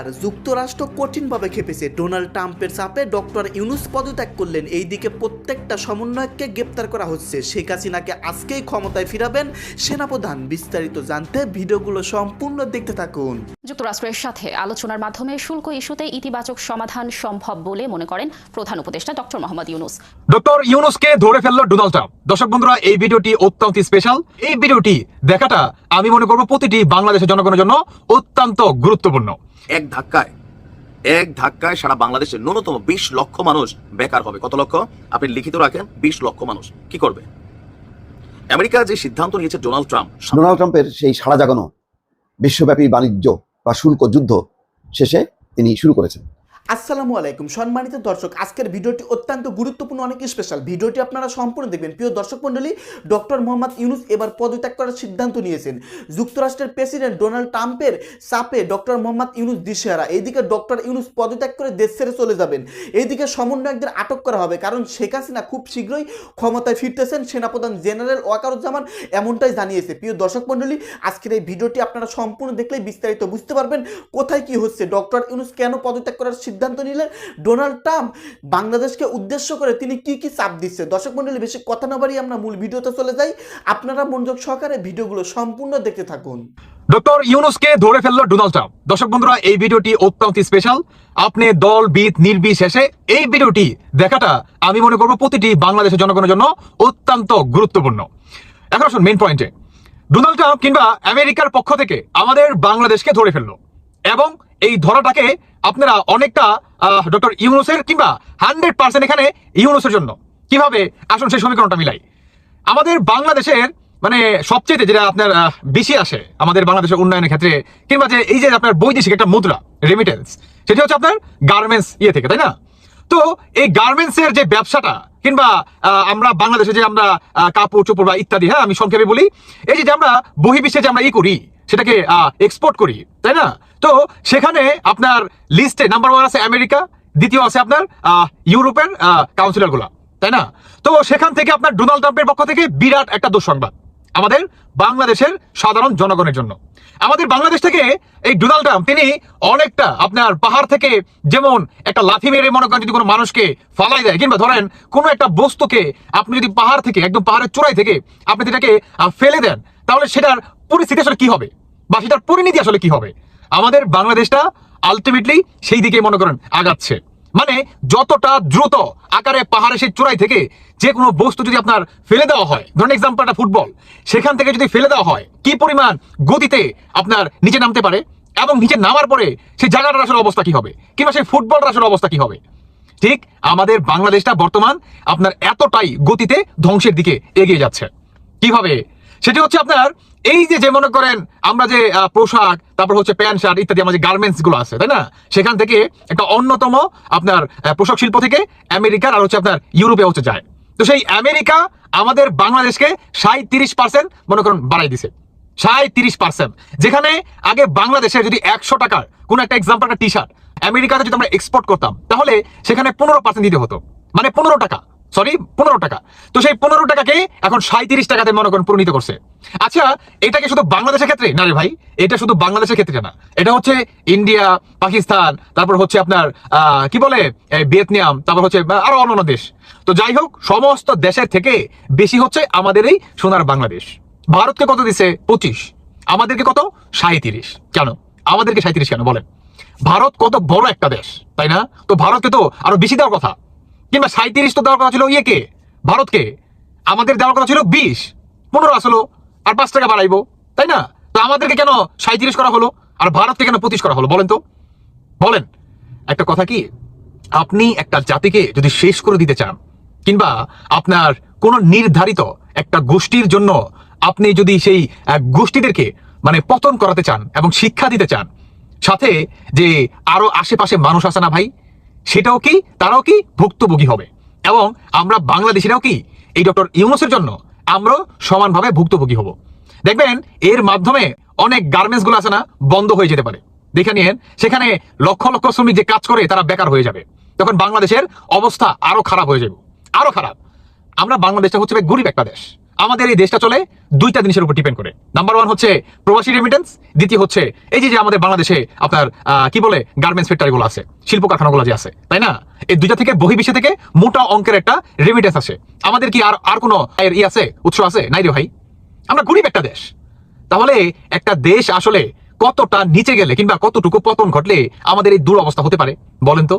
এবার যুক্তরাষ্ট্র কঠিনভাবে খেপেছে। ডোনাল্ড ট্রাম্পের চাপে ডক্টর ইউনুস পদত্যাগ করলেন। এইদিকে প্রত্যেকটা সমন্বয়ককে গ্রেপ্তার করা হচ্ছে। শেখ হাসিনাকে আজকেই ক্ষমতায় ফিরাবেন সেনাপ্রধান। বিস্তারিত জানতে ভিডিওগুলো সম্পূর্ণ দেখতে থাকুন। যুক্তরাষ্ট্রের সাথে আলোচনার মাধ্যমে শুল্ক ইস্যুতে ইতিবাচক সমাধান সম্ভব বলে মনে করেন প্রধান উপদেষ্টা ডক্টর মোহাম্মদ ইউনুস। ডক্টর ইউনুসকে ধরে ফেলল ডোনাল্ড ট্রাম্প। দর্শক বন্ধুরা এই ভিডিওটি অত্যন্ত স্পেশাল। এই ভিডিওটি দেখাটা আমি মনে করব প্রতিটি বাংলাদেশের জনগণের জন্য অত্যন্ত গুরুত্বপূর্ণ। এক ধাক্কায় এক ধাক্কায় সারা বাংলাদেশে ন্যূনতম বিশ লক্ষ মানুষ বেকার হবে। কত লক্ষ? আপনি লিখিত রাখেন, বিশ লক্ষ মানুষ। কি করবে? আমেরিকা যে সিদ্ধান্ত নিয়েছে ডোনাল্ড ট্রাম্প, ডোনাল্ড ট্রাম্পের সেই সারা জাগানো, বিশ্বব্যাপী বাণিজ্য বা শুল্ক যুদ্ধ শেষে তিনি শুরু করেছেন। আসসালামু আলাইকুম। সম্মানিত দর্শক, আজকের ভিডিওটি অত্যন্ত গুরুত্বপূর্ণ, অনেক স্পেশাল ভিডিওটি আপনারা সম্পূর্ণ দেখবেন। প্রিয় দর্শক মণ্ডলী, ডক্টর মোহাম্মদ ইউনুস এবার পদত্যাগ করার সিদ্ধান্ত নিয়েছেন। যুক্তরাষ্ট্রের প্রেসিডেন্ট ডোনাল্ড ট্রাম্পের চাপে ডক্টর মোহাম্মদ ইউনুস দিশেহারা। এইদিকে ডক্টর ইউনুস পদত্যাগ করে দেশ ছেড়ে চলে যাবেন। এইদিকে সমন্বয়কদের আটক করা হবে, কারণ শেখ হাসিনা খুব শীঘ্রই ক্ষমতায় ফিরতেছেন সেনাপ্রধান জেনারেল ওয়াকারুজ্জামান এমনটাই জানিয়েছে। প্রিয় দর্শক মণ্ডলী, আজকের এই ভিডিওটি আপনারা সম্পূর্ণ দেখলেই বিস্তারিত বুঝতে পারবেন কোথায় কি হচ্ছে। ডক্টর ইউনুস কেন পদত্যাগ করার নিলেন ডোনাল্ড ট্রাম্প। বাংলাদেশকে উদ্দেশ্য করে তিনি কি কি চাপ দিচ্ছে? দর্শক মণ্ডলী, বেশি কথা না বাড়িয়ে আমরা মূল ভিডিওতে চলে যাই। আপনারা মনোযোগ সহকারে ভিডিওগুলো সম্পূর্ণ দেখতে থাকুন। ডক্টর ইউনুসকে ধরে ফেলল ডোনাল্ড ট্রাম্প। দর্শক বন্ধুরা, এই ভিডিওটি অত্যন্ত স্পেশাল আপনি দল বিত নির্বিশেষে এই ভিডিওটি দেখাটা আমি মনে করব প্রতিটি বাংলাদেশের জনগণের জন্য অত্যন্ত গুরুত্বপূর্ণ। এখন আসুন মেন পয়েন্টে ডোনাল্ড ট্রাম্প কিংবা আমেরিকার পক্ষ থেকে আমাদের বাংলাদেশকে ধরে ফেলল। এবং এই ধরাটাকে আপনারা অনেকটা ডক্টর ইউনুসের কিংবা হান্ড্রেড পার্সেন্ট এখানে ইউনুসের জন্য। কীভাবে আসুন সেই সমীকরণটা মিলাই। আমাদের বাংলাদেশের মানে সবচেয়ে যেটা আপনার বেশি আসে আমাদের বাংলাদেশের উন্নয়নের ক্ষেত্রে, কিংবা যে এই যে আপনার বৈদেশিক একটা মুদ্রা রেমিটেন্স সেটা হচ্ছে আপনার গার্মেন্টস ইয়ে থেকে, তাই না? তো এই গার্মেন্টসের যে ব্যবসাটা, কিংবা আমরা বাংলাদেশে যে আমরা কাপড়, চোপড় বা ইত্যাদি হ্যাঁ আমি সংক্ষেপে বলি, এই যে যে আমরা বহির্বিশ্বে যে আমরা ই করি, সেটাকে এক্সপোর্ট করি, তাই না? তো সেখানে আপনার লিস্টে নাম্বার ওয়ান আছে আমেরিকা, দ্বিতীয় আছে আপনার ইউরোপের কাউন্সিলরগুলা, তাই না? তো সেখান থেকে আপনার ডোনাল্ড ট্রাম্পের পক্ষ থেকে বিরাট একটা দুঃসংবাদ, আমাদের বাংলাদেশের সাধারণ জনগণের জন্য। আমাদের বাংলাদেশ থেকে এই ডোনাল্ড ট্রাম্প, তিনি অনেকটা আপনার পাহাড় থেকে যেমন একটা লাথি মেরে মনে করেন যদি কোনো মানুষকে ফালাই দেয়, কিংবা ধরেন কোনো একটা বস্তুকে আপনি যদি পাহাড় থেকে, একদম পাহাড়ের চূড়াই থেকে আপনি সেটাকে ফেলে দেন, তাহলে সেটার পরিস্থিতি আসলে কি হবে? বা সেটার পরিণতি আসলে কি হবে? আমাদের বাংলাদেশটা আলটিমেটলি সেই দিকে মনে করেন আগাচ্ছে। মানে যতটা দ্রুত আকারে পাহাড়ে সেই চূড়াই থেকে যে কোনো বস্তু যদি আপনার ফেলে দেওয়া হয়, ধরেন এক্সাম্পলটা ফুটবল সেখান থেকে যদি ফেলে দেওয়া হয়, কি পরিমাণ গতিতে আপনার নিচে নামতে পারে এবং নিচে নামার পরে সেই জায়গাটার আসলে অবস্থা কি হবে? কিংবা সেই ফুটবলটার আসলে অবস্থা কি হবে? ঠিক আমাদের বাংলাদেশটা বর্তমান আপনার এতটাই গতিতে ধ্বংসের দিকে এগিয়ে যাচ্ছে। কীভাবে? সেটি হচ্ছে আপনার এই যে মনে করেন আমরা যে পোশাক, তারপর হচ্ছে প্যান্ট, শার্ট ইত্যাদি আমাদের গার্মেন্টসগুলো আছে, তাই না? সেখান থেকে একটা অন্যতম আপনার পোশাক শিল্প থেকে আমেরিকার আর হচ্ছে আপনার ইউরোপে হচ্ছে যায়। তো সেই আমেরিকা আমাদের বাংলাদেশকে সাঁত্রিশ পার্সেন্ট মনে করেন বাড়াই দিছে। সাঁত্রিশ পার্সেন্ট যেখানে আগে বাংলাদেশে যদি একশো টাকার, কোন একটা এক্সাম্পল একটা টি শার্ট আমেরিকাতে যদি আমরা এক্সপোর্ট করতাম, তাহলে সেখানে পনেরো পার্সেন্ট দিতে হতো। মানে পনেরো টাকা। সরি পনেরো টাকা। তো সেই পনেরো টাকাকে এখন সাঁত্রিশ টাকাতে মনে করেন পরিণত করছে। আচ্ছা এটাকে শুধু বাংলাদেশের ক্ষেত্রে? না রে ভাই, এটা শুধু বাংলাদেশের ক্ষেত্রে না। এটা হচ্ছে ইন্ডিয়া, পাকিস্তান, তারপর হচ্ছে আপনার কি বলে? ভিয়েতনাম, তারপর হচ্ছে আরও অন্যান্য দেশ। তো যাই হোক, সমস্ত দেশের থেকে বেশি হচ্ছে আমাদের এই সোনার বাংলাদেশ। ভারতকে কত দিছে? পঁচিশ। আমাদেরকে কত? সাঁত্রিশ কেন? আমাদেরকে সাঁত্রিশ কেন? বলেন। ভারত কত বড় একটা দেশ, তাই না? তো ভারতকে তো আরও বেশি দেওয়ার কথা। কিংবা সাঁত্রিশ তো দেওয়ার কথা ছিল ইয়েকে ভারতকে। আমাদের দেওয়ার কথা ছিল বিশ পনেরো আসলো আর পাঁচ টাকা বাড়াইবো তাই না? তো আমাদেরকে কেন সাঁত্রিশ করা হলো আর ভারতকে কেন পঁচিশ করা হলো বলেন তো? বলেন একটা কথা কি? আপনি একটা জাতিকে যদি শেষ করে দিতে চান কিংবা আপনার কোন নির্ধারিত একটা গোষ্ঠীর জন্য আপনি যদি সেই আহ, গোষ্ঠীদেরকে মানে পতন করাতে চান এবং শিক্ষা দিতে চান সাথে যে আরও আশেপাশে মানুষ আছে না ভাই সেটাও কি? তারাও কি? ভুক্তভোগী হবে। এবং আমরা বাংলাদেশিরাও কি? এই ডক্টর ইউনুসের জন্য আমরাও সমানভাবে ভুক্তভোগী হব। দেখবেন, এর মাধ্যমে অনেক গার্মেন্টসগুলো আছে না, বন্ধ হয়ে যেতে পারে। দেখে নিয়েন, সেখানে লক্ষ লক্ষ শ্রমিক যে কাজ করে, তারা বেকার হয়ে যাবে। তখন বাংলাদেশের অবস্থা আরও খারাপ হয়ে যাবে। আরও খারাপ। আমরা বাংলাদেশটা হচ্ছে গরিব একটা দেশ। আমাদের এই দেশটা চলে দুইটা জিনিসের উপর ডিপেন্ড করে। নাম্বার ওয়ান হচ্ছে প্রবাসী রেমিটেন্স দ্বিতীয় হচ্ছে এই যে আমাদের বাংলাদেশে আপনার কি বলে গার্মেন্টস ফ্যাক্টরিগুলো আছে, শিল্প কারখানাগুলো যে আছে, তাই না? এই দুইটা থেকে বহির্বিশ্বে থেকে মোটা অঙ্কের একটা রেমিটেন্স আসে। আমাদের কি আর আর কোনো ই আছে, উৎস আছে? নাই রে ভাই। আমরা গরিব একটা দেশ। তাহলে একটা দেশ আসলে কতটা নিচে গেলে কিংবা কতটুকু পতন ঘটলে আমাদের এই দুরবস্থা হতে পারে, বলেন তো?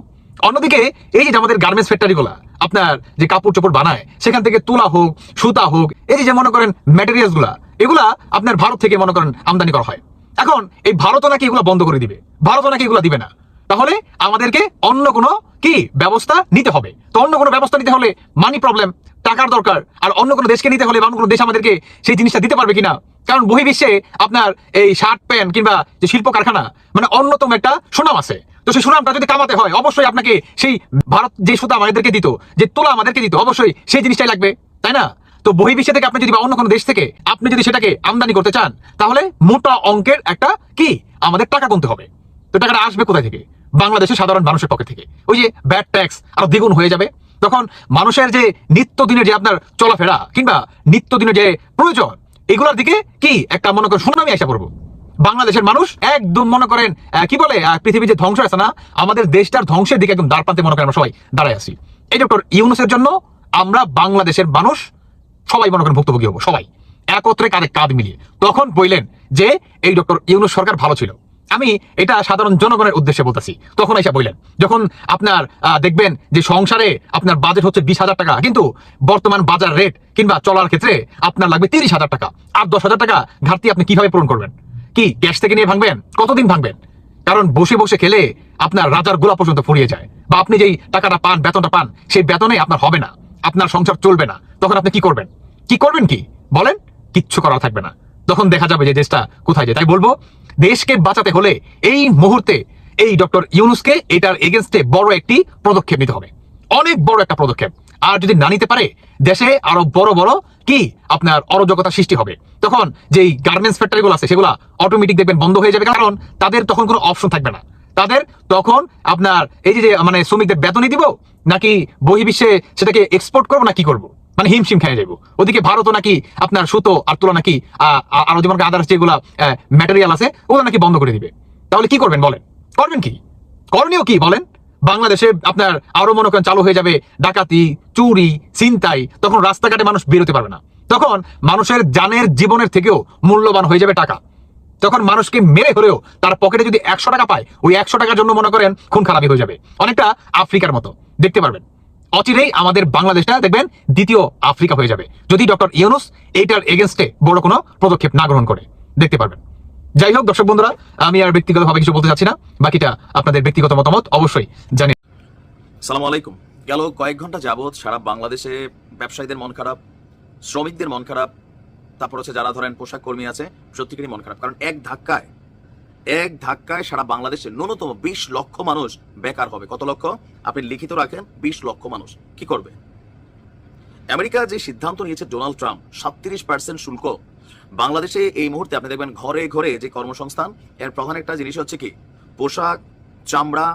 অন্যদিকে এই যে আমাদের গার্মেন্টস ফ্যাক্টরি গুলা আপনার যে কাপড় চোপড় বানায়, সেখান থেকে তুলা হোক, সুতা হোক, এই যে মনে করেন ম্যাটেরিয়ালসগুলা, এগুলা আপনার ভারত থেকে মনে করেন আমদানি করা হয়। এখন এই ভারতও নাকি এগুলো বন্ধ করে দিবে, ভারতও নাকি এগুলো দিবে না। তাহলে আমাদেরকে অন্য কোনো কি ব্যবস্থা নিতে হবে? তো অন্য কোনো ব্যবস্থা নিতে হলে মানি প্রবলেম টাকার দরকার, আর অন্য কোনো দেশকে নিতে হলে বা অন্য কোনো দেশ আমাদেরকে সেই জিনিসটা দিতে পারবে কিনা? কারণ বহির্বিশ্বে আপনার এই শার্ট প্যান্ট কিংবা যে শিল্প কারখানা মানে অন্যতম একটা সুনাম আছে। তো সেই সুনামটা যদি কামাতে হয়, অবশ্যই আপনাকে সেই ভারত যে সুতা আমাদেরকে দিত, যে তোলা আমাদেরকে দিত, অবশ্যই সেই জিনিসটাই লাগবে, তাই না? তো বহির্বিশ্বে থেকে আপনি যদি বা অন্য কোনো দেশ থেকে আপনি যদি সেটাকে আমদানি করতে চান, তাহলে মোটা অঙ্কের একটা কি? আমাদের টাকা গুনতে হবে। তো টাকাটা আসবে কোথায় থেকে? বাংলাদেশের সাধারণ মানুষের পক্ষে থেকে। ওই যে ব্যাড ট্যাক্স আরও দ্বিগুণ হয়ে যাবে। তখন মানুষের যে নিত্যদিনের যে আপনার চলাফেরা কিংবা নিত্যদিনের যে প্রয়োজন, এগুলোর দিকে কি? একটা মনে করেন সুনামি আসা পড়ব বাংলাদেশের মানুষ একদম মনে করেন কি বলে আহ, পৃথিবীর যে ধ্বংস আছে না আমাদের দেশটার ধ্বংসের দিকে একদম দ্বার মনে করেন আমরা সবাই দাঁড়ায় আছি। এই ডক্টর ইউনুসের জন্য আমরা বাংলাদেশের মানুষ সবাই মনে করেন ভুক্তভোগী হব সবাই। একত্রে কাঁধে কাঁধ মিলিয়ে। তখন বললেন যে এই ডক্টর ইউনুস সরকার ভালো ছিল। আমি এটা সাধারণ জনগণের উদ্দেশ্যে বলতেছি। তখন এসে বললেন যখন আপনার দেখবেন যে সংসারে আপনার বাজেট হচ্ছে বিশ হাজার টাকা কিন্তু বর্তমান বাজার রেট কিংবা চলার ক্ষেত্রে আপনার লাগবে তিরিশ হাজার টাকা। আর দশ হাজার টাকা ঘাটতি আপনি কীভাবে পূরণ করবেন? কি, গ্যাস থেকে নিয়ে ভাঙবেন? কতদিন ভাঙবেন? কারণ বসে বসে খেলে আপনার রাজার গোলা পর্যন্ত ফুরিয়ে যায়। বা আপনি যেই টাকাটা পান, বেতনটা পান, সেই বেতনে আপনার হবে না। আপনার সংসার চলবে না। তখন আপনি কি করবেন? কি করবেন কি? বলেন, কিচ্ছু করা থাকবে না। তখন দেখা যাবে যে দেশটা কোথায় যায়। তাই বলব, দেশকে বাঁচাতে হলে এই মুহূর্তে এই ডক্টর ইউনুসকে এটার এগেনস্টে বড় একটি পদক্ষেপ নিতে হবে। অনেক বড় একটা পদক্ষেপ। আর যদি না নিতে পারে, দেশে আরও বড় বড় কি আপনার অরাজকতা সৃষ্টি হবে। তখন যেই গার্মেন্টস ফ্যাক্টরিগুলো আছে, সেগুলো অটোমেটিক দেখবেন বন্ধ হয়ে যাবে, কারণ তাদের তখন কোনো অপশন থাকবে না। তাদের তখন আপনার এই যে মানে শ্রমিকদের বেতনই দিব, নাকি বহির্বিশ্বে সেটাকে এক্সপোর্ট করব, না কি করব? মানে হিমশিম খেয়ে যাব ওদিকে ভারতও নাকি আপনার সুতো আর তুলা নাকি আরও যেমন আদার্স যেগুলা ম্যাটেরিয়াল আছে, ওগুলো নাকি বন্ধ করে দিবে। তাহলে কি করবেন বলেন? করবেন কি? করণীয় কি বলেন? বাংলাদেশে আপনার আরও মনে করেন চালু হয়ে যাবে ডাকাতি, চুরি, ছিনতাই, তখন রাস্তাঘাটে মানুষ বেরোতে পারবে না। তখন মানুষের জানের জীবনের থেকেও মূল্যবান হয়ে যাবে টাকা। তখন মানুষকে মেরে হলেও তার পকেটে যদি একশো টাকা পায়, ওই একশো টাকার জন্য মনে করেন খুন খারাপই হয়ে যাবে। অনেকটা আফ্রিকার মতো। দেখতে পারবেন। অচিরেই আমাদের বাংলাদেশটা, দেখবেন, দ্বিতীয় আফ্রিকা হয়ে যাবে। যদি ডক্টর ইউনুস এইটার এগেনস্টে বড় কোনো পদক্ষেপ না গ্রহণ করে, দেখতে পারবেন। যাই হোক, দর্শক বন্ধুরা, আমি আর ব্যক্তিগতভাবে কিছু বলতে চাচ্ছি না। বাকিটা আপনাদের ব্যক্তিগত মতামত অবশ্যই জানি সালাম আলাইকুম। গেল কয়েক ঘণ্টা যাবৎ সারা বাংলাদেশে ব্যবসায়ীদের মন খারাপ, শ্রমিকদের মন খারাপ, তারপর হচ্ছে যারা ধরেন পোশাক কর্মী আছে প্রত্যেকেরই মন খারাপ। কারণ এক ধাক্কায় এক ধাক্কায় সারা বাংলাদেশে ন্যূনতম বিশ লক্ষ মানুষ বেকার হবে। কত লক্ষ? আপনি লিখিত রাখেন, বিশ লক্ষ মানুষ। কি করবে? আমেরিকা যে সিদ্ধান্ত নিয়েছে ডোনাল্ড ট্রাম্প, সাতত্রিশ পার্সেন্ট শুল্ক বাংলাদেশে এই মুহূর্তে আপনি দেখবেন ঘরে ঘরে যে কর্মসংস্থান, এর প্রধান একটা জিনিস হচ্ছে কি? পোশাক, চামড়া,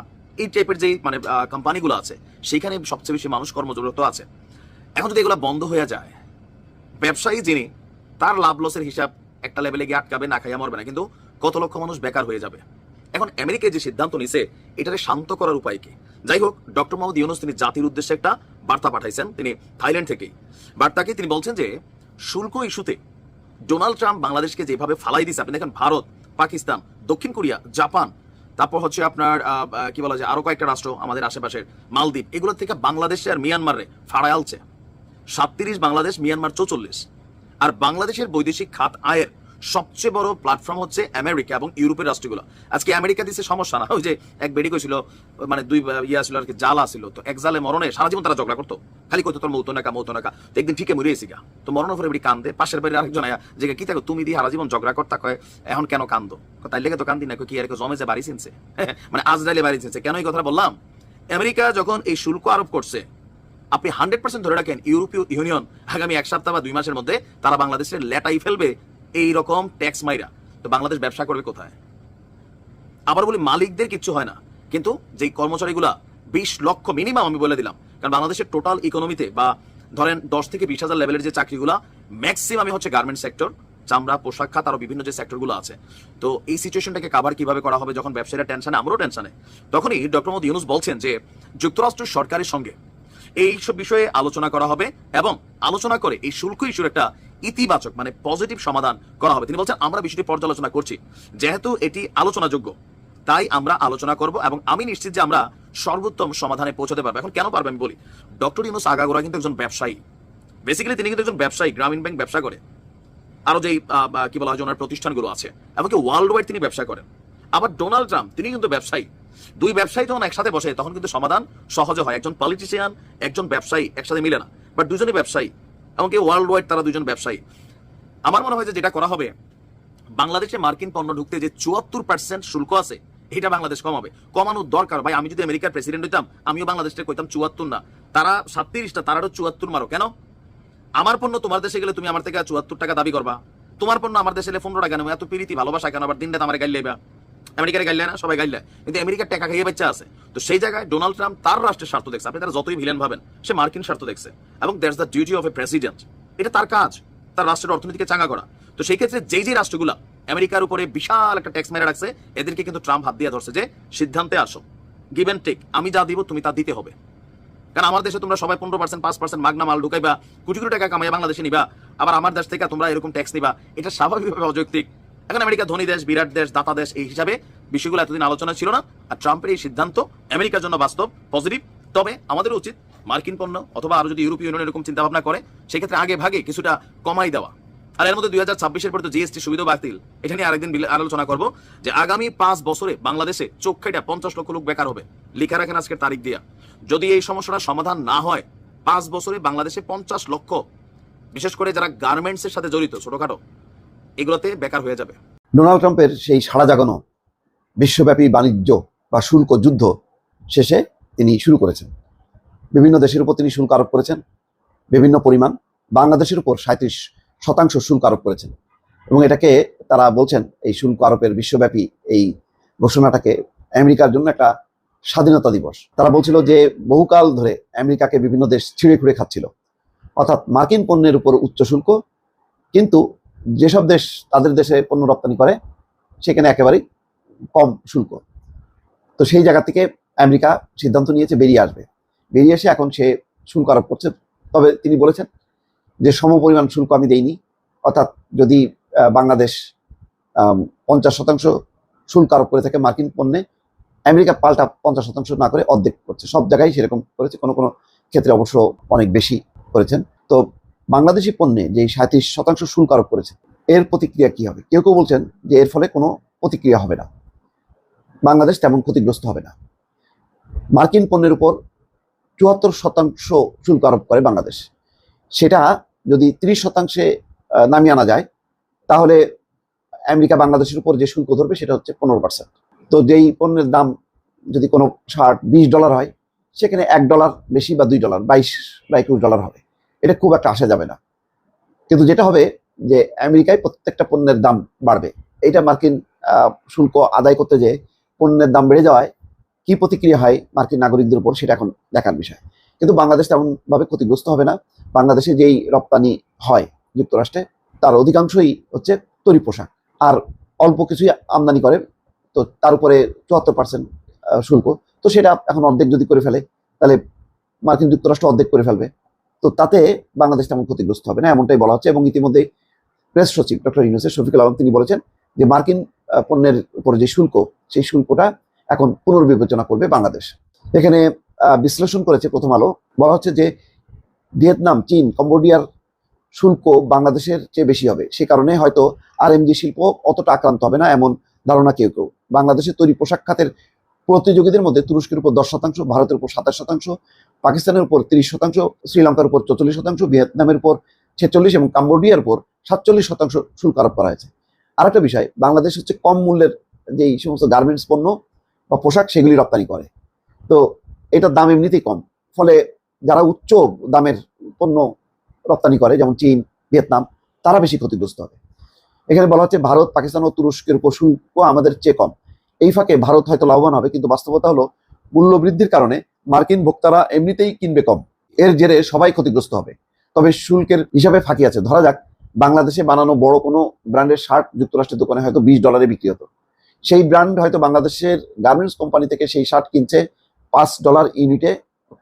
এই টাইপের যে মানে কোম্পানিগুলো আছে, সেখানে সবচেয়ে বেশি মানুষ কর্মজরত আছে। এখন যদি এগুলো বন্ধ হয়ে যায়, ব্যবসায়ী যিনি, তার লাভ লসের হিসাব একটা লেভেলে গিয়ে আটকাবে, না খাইয়া মরবে না, কিন্তু কত লক্ষ মানুষ বেকার হয়ে যাবে? এখন আমেরিকায় যে সিদ্ধান্ত নিছে এটাকে শান্ত করার উপায় কি? যাই হোক, ডক্টর মোহাম্মদ ইউনুস তিনি জাতির উদ্দেশ্যে একটা বার্তা পাঠাইছেন, তিনি থাইল্যান্ড থেকেই। বার্তাকে তিনি বলছেন যে, শুল্ক ইস্যুতে ডোনাল্ড ট্রাম্প বাংলাদেশকে যেভাবে ফালাই দিছে আপনি দেখেন ভারত, পাকিস্তান, দক্ষিণ কোরিয়া, জাপান, তারপর হচ্ছে আপনার কি বলা যায়, আরও কয়েকটা রাষ্ট্র আমাদের আশেপাশের, মালদ্বীপ এগুলো থেকে বাংলাদেশে আর মিয়ানমারে ফাড়ায় আলছে। সাতত্রিশ বাংলাদেশ, মিয়ানমার চৌচল্লিশ। আর বাংলাদেশের বৈদেশিক খাত আয়ের সবচেয়ে বড় প্ল্যাটফর্ম হচ্ছে আমেরিকা এবং ইউরোপের রাষ্ট্রগুলো। আজকে আমেরিকা দিচ্ছে সমস্যা না, ওই যে এক বেডি কইছিল মানে দুই ইয়া ছিল আর কি জাল আসছিল তো এক জালে মরণে সারা জীবন তারা ঝগড়া করতো। খালি কইতো, তোর মৌত নাকা মৌত নাকা তো একদিন ঠিকই মরে গেছি গা। তো মরণের পরে বেডি কান্দে, পাশের বাড়ির আরেকজন আয়া যে কি থাকো তুমি দিয়ে সারা জীবন ঝগড়া করতা? কয়, এখন কেন কান্দো? তাই লেগে তো কান্দি না কি আর জমে যে বাড়ি চিনছে মানে আজরাইলে বাড়ি চিনছে কেন এই কথা বললাম? আমেরিকা যখন এই শুল্ক আরোপ করছে, আপনি হান্ড্রেড পার্সেন্ট ধরে রাখেন, ইউরোপীয় ইউনিয়ন আগামী এক সপ্তাহ বা দুই মাসের মধ্যে তারা বাংলাদেশের লেটাই ফেলবে এই রকম ট্যাক্স মাইরা। তো বাংলাদেশ ব্যবসা করবে কোথায়? আবার বলি, মালিকদের কিচ্ছু হয় না। কিন্তু যেই কর্মচারীগুলা বিশ লক্ষ মিনিমাম আমি বলে দিলাম, কারণ বাংলাদেশের টোটাল ইকোনমিতে বা ধরেন দশ থেকে বিশ হাজার লেভেলের যে চাকরিগুলো ম্যাক্সিমামই হচ্ছে গার্মেন্ট সেক্টর চামড়া, পোশাক খাত, আরও বিভিন্ন যে সেক্টরগুলো আছে। তো এই সিচুয়েশনটাকে কাভার কীভাবে করা হবে যখন ব্যবসায়ীরা টেনশনে আমরাও টেনশনে তখনই ডক্টর মোদী ইউনুস বলছেন যে, যুক্তরাষ্ট্র সরকারের সঙ্গে এই সব বিষয়ে আলোচনা করা হবে এবং আলোচনা করে এই শুল্ক ইস্যুর একটা ইতিবাচক মানে পজিটিভ সমাধান করা হবে। তিনি বলছেন, আমরা বিষয়টি পর্যালোচনা করছি। যেহেতু এটি আলোচনাযোগ্য, তাই আমরা আলোচনা করব এবং আমি নিশ্চিত যে আমরা সর্বোত্তম সমাধানে পৌঁছাতে পারব। এখন কেন পারব আমি বলি, ডক্টর ইউনুস আগাগোড়া কিন্তু একজন ব্যবসায়ী। বেসিক্যালি তিনি কিন্তু একজন ব্যবসায়ী, গ্রামীণ ব্যাংক ব্যবসা করে। আরও যেই কি বলা হয় ওনার প্রতিষ্ঠানগুলো আছে, এমনকি ওয়ার্ল্ড ওয়াইড তিনি ব্যবসা করেন। আবার ডোনাল্ড ট্রাম্প, তিনি কিন্তু ব্যবসায়ী। দুই ব্যবসায়ী যখন একসাথে বসে, তখন কিন্তু সমাধান সহজে হয়। একজন পলিটিশিয়ান একজন ব্যবসায়ী একসাথে মিলে না। বাট দুজনই ব্যবসায়ী। এমনকি ওয়ার্ল্ড ওয়াইড তারা দুজন ব্যবসায়ী। আমার মনে হয় যে যেটা করা হবে, বাংলাদেশে মার্কিন পণ্য ঢুকতে যে চুয়াত্তর পার্সেন্ট শুল্ক আছে, এটা বাংলাদেশ কমাবে। কমানোর দরকার। ভাই, আমি যদি আমেরিকার প্রেসিডেন্ট হইতাম, আমিও বাংলাদেশকে কইতাম চুয়াত্তর না। তারা সাতত্রিশটা, তারারও চুয়াত্তর মারো। কেন? আমার পণ্য তোমার দেশে গেলে তুমি আমার থেকে চুয়াত্তর টাকা দাবি করবা। তোমার পণ্য আমার দেশে পনেরো টাকা নেব। এত পিরিতি, ভালোবাসা কেন? আবার দিন আমার গাইলে আমেরিকার গাইলে না, সবাই গাইলে কিন্তু আমেরিকার টাকা খাইয়ে বাচ্চা আছে। তো সেই জায়গায় ডোনাল্ড ট্রাম্প তার রাষ্ট্রের স্বার্থ দেখছে। আপনি তারা যতই ভিলেন ভাবেন, সে মার্কিন স্বার্থ দেখছে। এবং that's the duty of a president এটা তার কাজ, তার রাষ্ট্রের অর্থনীতিকে চাঙ্গা করা। তো সেই ক্ষেত্রে যেই যে রাষ্ট্রগুলা আমেরিকার উপরে বিশাল একটা ট্যাক্স মেরে রাখছে, এদেরকে কিন্তু ট্রাম্প হাত দিয়ে ধরছে যে, সিদ্ধান্তে আসো। গিভ এন্ড টেক আমি যা দিব, তুমি তা দিতে হবে। কারণ আমার দেশে তোমরা সবাই পনেরো পার্সেন্ট পাঁচ পার্সেন্ট মাগনা মাল ঢুকাইবা, কোটি কোটি টাকা কামাইয়া বাংলাদেশে নিবা। আবার আমার দেশ থেকে তোমরা এরকম ট্যাক্স নিবা। এটা স্বাভাবিকভাবে অযৌক্তিক। এখন আমেরিকা, ধনী দেশ, বিরাট দেশ, দাতা দেশ, এই হিসাবে বিষয়গুলো এতদিন আলোচনা ছিল না, আর ট্রাম্পের এই সিদ্ধান্ত আমেরিকার জন্য বাস্তব, পজিটিভ। তবে আমাদের উচিত মার্কিন পণ্য অথবা আরও যদি ইউরোপীয় ইউনিয়ন এরকম চিন্তা ভাবনা করে, সেক্ষেত্রে আগে ভাগে কিছুটা কমাই দেওয়া। আর এর মধ্যে দুই হাজার ছাব্বিশের পর তো জিএসটি সুবিধা বাতিল। এটা নিয়ে আরেকদিন আলোচনা করব যে আগামী পাঁচ বছরে বাংলাদেশে চোখ খেটা পঞ্চাশ লক্ষ লোক বেকার হবে। লিখা রাখেন আজকের তারিখ দিয়া। যদি এই সমস্যাটা সমাধান না হয়, পাঁচ বছরে বাংলাদেশে পঞ্চাশ লক্ষ। বিশেষ করে যারা গার্মেন্টসের সাথে জড়িত, ছোটখাটো। এগুলোতে বেকার হয়ে যাবে। ডোনাল্ড ট্রাম্পের সেই সাড়া জাগানো বিশ্বব্যাপী বাণিজ্য বা শুল্ক যুদ্ধ শেষে তিনি শুরু করেছেন। বিভিন্ন দেশের উপর তিনি শুল্ক আরোপ করেছেন। বিভিন্ন পরিমাণ বাংলাদেশের উপর সাঁত্রিশ শতাংশ শুল্ক আরোপ করেছেন। এবং এটাকে তারা বলছেন এই শুল্ক আরোপের বিশ্বব্যাপী এই ঘোষণাটাকে আমেরিকার জন্য একটা স্বাধীনতা দিবস। তারা বলছিল যে বহুকাল ধরে আমেরিকাকে বিভিন্ন দেশ ছিঁড়ে খুঁড়ে খাচ্ছিল। অর্থাৎ মার্কিন পণ্যের উপর উচ্চ শুল্ক, কিন্তু যেসব দেশ তাদের দেশে পণ্য রপ্তানি করে, সেখানে একেবারেই কম শুল্ক। তো সেই জায়গা থেকে আমেরিকা সিদ্ধান্ত নিয়েছে, বেরিয়ে আসবে। বেরিয়ে এসে এখন সে শুল্ক আরোপ করছে। তবে তিনি বলেছেন যে, সমপরিমাণ শুল্ক আমি দেইনি। অর্থাৎ যদি বাংলাদেশ পঞ্চাশ শতাংশ শুল্ক আরোপ করে থাকে মার্কিন পণ্যে, আমেরিকা পাল্টা পঞ্চাশ শতাংশ না করে অর্ধেক করছে। সব জায়গায় সেরকম করেছে। কোনো কোনো ক্ষেত্রে অবশ্য অনেক বেশি করেছেন। তো বাংলাদেশি পণ্যে যে সাঁত্রিশ শতাংশ শুল্ক আরোপ করেছে, এর প্রতিক্রিয়া কি হবে? কেউ কেউ বলছেন যে এর ফলে কোনো প্রতিক্রিয়া হবে না। বাংলাদেশ তেমন ক্ষতিগ্রস্ত হবে না। মার্কিন পণ্যের উপর চুয়াত্তর শতাংশ শুল্ক আরোপ করে বাংলাদেশ। সেটা যদি ত্রিশ শতাংশে নামিয়ে আনা যায়, তাহলে আমেরিকা বাংলাদেশের উপর যে শুল্ক ধরবে, সেটা হচ্ছে পনেরো পার্সেন্ট। তো যেই পণ্যের দাম যদি কোনো ষাট, বিশ ডলার হয়, সেখানে এক ডলার বেশি বা দুই ডলার, বাইশ বা একুশ ডলার হবে। এটা খুব একটা আসা যাবে না। কিন্তু যেটা হবে যে আমেরিকায় প্রত্যেকটা পণ্যের দাম বাড়বে। এটা মার্কিন শুল্ক আদায় করতে যে পণ্যের দাম বেড়ে যাওয়ায় কি প্রতিক্রিয়া হয় মার্কিন নাগরিকদের উপর সেটা এখন দেখার বিষয়। কিন্তু বাংলাদেশ তেমনভাবে ক্ষতিগ্রস্ত হবে না। বাংলাদেশে যেই রপ্তানি হয় যুক্তরাষ্ট্রে, তার অধিকাংশই হচ্ছে তৈরি পোশাক। আর অল্প কিছুই আমদানি করে, তো তার উপরে চুয়াত্তর পার্সেন্ট শুল্ক। তো সেটা এখন অর্ধেক যদি করে ফেলে, তাহলে মার্কিন যুক্তরাষ্ট্র অর্ধেক করে ফেলবে। তো তাতে বাংলাদেশ তেমন ক্ষতিগ্রস্ত হবে না, এমনটাই বলা হচ্ছে। এবং ইতিমধ্যে প্রেস সচিব ডক্টর ইউনুসের শফিকুল আলম তিনি বলেছেন যে মার্কিন পণ্যের উপরে যে শুল্ক, সেই শুল্কটা এখন পুনর্বিবেচনা করবে বাংলাদেশ। এখানে বিশ্লেষণ করেছে প্রথম আলো। বলা হচ্ছে যে ভিয়েতনাম, চীন, কম্বোডিয়ার শুল্ক বাংলাদেশের চেয়ে বেশি হবে। সে কারণে হয়তো আর এমজি শিল্প অতটা আক্রান্ত হবে না, এমন ধারণা কেউ কেউ। বাংলাদেশের তৈরি পোশাক খাতের প্রতিযোগীদের মধ্যে তুরস্কের উপর দশ শতাংশ, ভারতের উপর সাতাশ শতাংশ পাকিস্তানের উপর তিরিশ শতাংশ, শ্রীলঙ্কার উপর চৌচল্লিশ শতাংশ, ভিয়েতনামের উপর ছেচল্লিশ এবং কাম্বোডিয়ার উপর সাতচল্লিশ শতাংশ শুল্ক আরোপ করা হয়েছে। আরেকটা বিষয়, বাংলাদেশ হচ্ছে কম মূল্যের যেই সমস্ত গার্মেন্টস পণ্য বা পোশাক, সেগুলি রপ্তানি করে। তো এটার দাম এমনিতেই কম। ফলে যারা উচ্চ দামের পণ্য রপ্তানি করে, যেমন চীন, ভিয়েতনাম, তারা বেশি ক্ষতিগ্রস্ত হবে। এখানে বলা হচ্ছে ভারত, পাকিস্তান ও তুরস্কের উপর শুল্ক আমাদের চেয়ে কম। এই ফাঁকে ভারত হয়তো লাভবান হবে, কিন্তু বাস্তবতা হলো মূল্য বৃদ্ধির কারণে মার্কিন ভোক্তারা এমনিতেই কিনবে কম। এর জেরে সবাই ক্ষতিগ্রস্ত হবে। তবে শুল্কের হিসাবে ফাঁকি আছে। ধরা যাক, বাংলাদেশে বানানো বড় কোনো ব্র্যান্ডের শার্ট যুক্তরাষ্ট্রের দোকানে হয়তো বিশ ডলারে বিক্রি হতো। সেই ব্র্যান্ড হয়তো বাংলাদেশের গার্মেন্টস কোম্পানি থেকে সেই শার্ট কিনছে পাঁচ ডলার ইউনিটে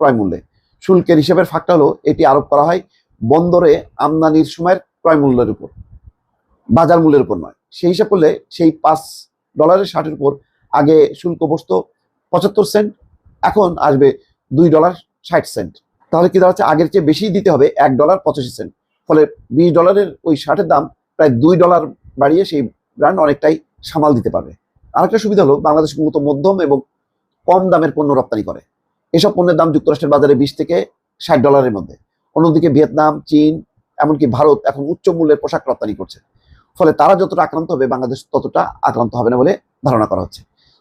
ক্রয় মূল্যে। শুল্কের হিসাবের ফাঁকটা হলো, এটি আরোপ করা হয় বন্দরে আমদানির সময়ের ক্রয় মূল্যের উপর। বাজার মূল্যের উপর নয়। সেই হিসাব করলে সেই পাঁচ ডলারের শার্টের উপর আগে শুল্ক বসতো পঁচাত্তর সেন্ট এখন আসবে দুই ডলার ষাট সেন্ট তাহলে কি দাঁড়াচ্ছে? আগের চেয়ে বেশি দিতে হবে, এক ডলার পঁচাশি সেন্ট ফলে বিশ ডলারের ওই শার্টের দাম প্রায় দুই ডলার বাড়িয়ে সেই ব্র্যান্ড অনেকটাই সামাল দিতে পারবে। আরেকটা সুবিধা হলো, বাংলাদেশ মূলত মধ্যম এবং কম দামের পণ্য রপ্তানি করে। এসব পণ্যের দাম যুক্তরাষ্ট্রের বাজারে বিশ থেকে ষাট ডলারের মধ্যে। অন্যদিকে ভিয়েতনাম, চীন, এমনকি ভারত এখন উচ্চ মূল্যের পোশাক রপ্তানি করছে। ফলে তারা যতটা আক্রান্ত হবে, বাংলাদেশ ততটা আক্রান্ত হবে না বলে ধারণা করা হচ্ছে।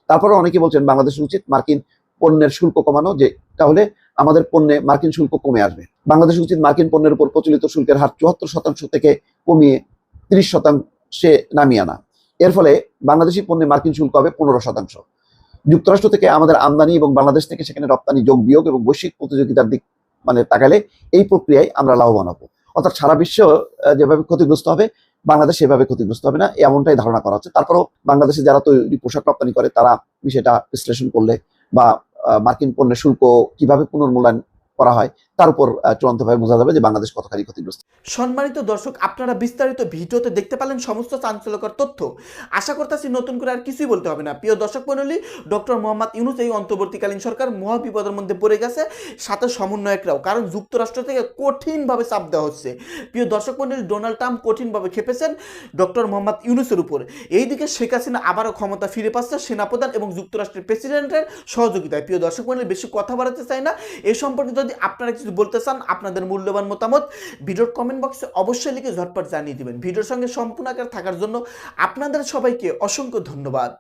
তারপরে অনেকে বলছেন, বাংলাদেশের উচিত মার্কিন পণ্যের শুল্ক কমানো যে, তাহলে আমাদের পণ্যে মার্কিন শুল্ক কমে আসবে। বাংলাদেশের উচিত মার্কিন পণ্যের উপর প্রচলিত শুল্কের হার চুয়াত্তর শতাংশ থেকে কমিয়ে তিরিশ শতাংশে নামিয়ে আনা। এর ফলে বাংলাদেশি পণ্যে মার্কিন শুল্ক হবে পনেরো শতাংশ। যুক্তরাষ্ট্র থেকে আমাদের আমদানি এবং বাংলাদেশ থেকে সেখানে রপ্তানি যোগ বিয়োগ এবং বৈশ্বিক প্রতিযোগিতার দিক মানে তাকালে এই প্রক্রিয়ায় আমরা লাভবান হব। অর্থাৎ সারা বিশ্ব যেভাবে ক্ষতিগ্রস্ত হবে, বাংলাদেশ সেভাবে ক্ষতিগ্রস্ত হবে না, এমনটাই ধারণা করা হচ্ছে। তারপরেও বাংলাদেশে যারা তৈরি পোশাক রপ্তানি করে, তারা বিষয়টা বিশ্লেষণ করলে বা মার্কিন পণ্যের শুল্ক কীভাবে পুনর্মূল্যায়ন করা হয় তার উপর চূড়ান্তভাবে বোঝা যাবে যে বাংলাদেশ কতখানি ক্ষতিগ্রস্ত। সম্মানিত দর্শক, আপনারা বিস্তারিত ভিডিওতে দেখতে পেলেন সমস্ত চাঞ্চল্যকর তথ্য। আশা করতেছি নতুন করে আর কিছুই বলতে হবে না। প্রিয় দর্শক মণ্ডলী, ডক্টর মোহাম্মদ ইউনুস এই অন্তর্বর্তীকালীন সরকার মহা বিপদের মধ্যে পড়ে গেছে, সাথে সমন্বয়করাও, কারণ যুক্তরাষ্ট্র থেকে কঠিনভাবে চাপ দেওয়া হচ্ছে। প্রিয় দর্শক মণ্ডলী, ডোনাল্ড ট্রাম্প কঠিনভাবে খেপেছেন ডক্টর মোহাম্মদ ইউনুসের উপর। এইদিকে শেখ হাসিনা আবারও ক্ষমতা ফিরে পাচ্ছে সেনাপ্রধান এবং যুক্তরাষ্ট্রের প্রেসিডেন্টের সহযোগিতায়। প্রিয় দর্শক মণ্ডলী, বেশি কথা বাড়াতে চাই না। এই সম্পর্কে যদি আপনারা কিছু বলতে চান আপনাদের মূল্যবান মতামত, ভিডিওর কমেন্ট বক্সে অবশ্যই লিখে ঝটপট জানিয়ে দিবেন। ভিডিওর সঙ্গে সম্পূর্ণ আকার থাকার জন্য আপনাদের সবাইকে অসংখ্য ধন্যবাদ।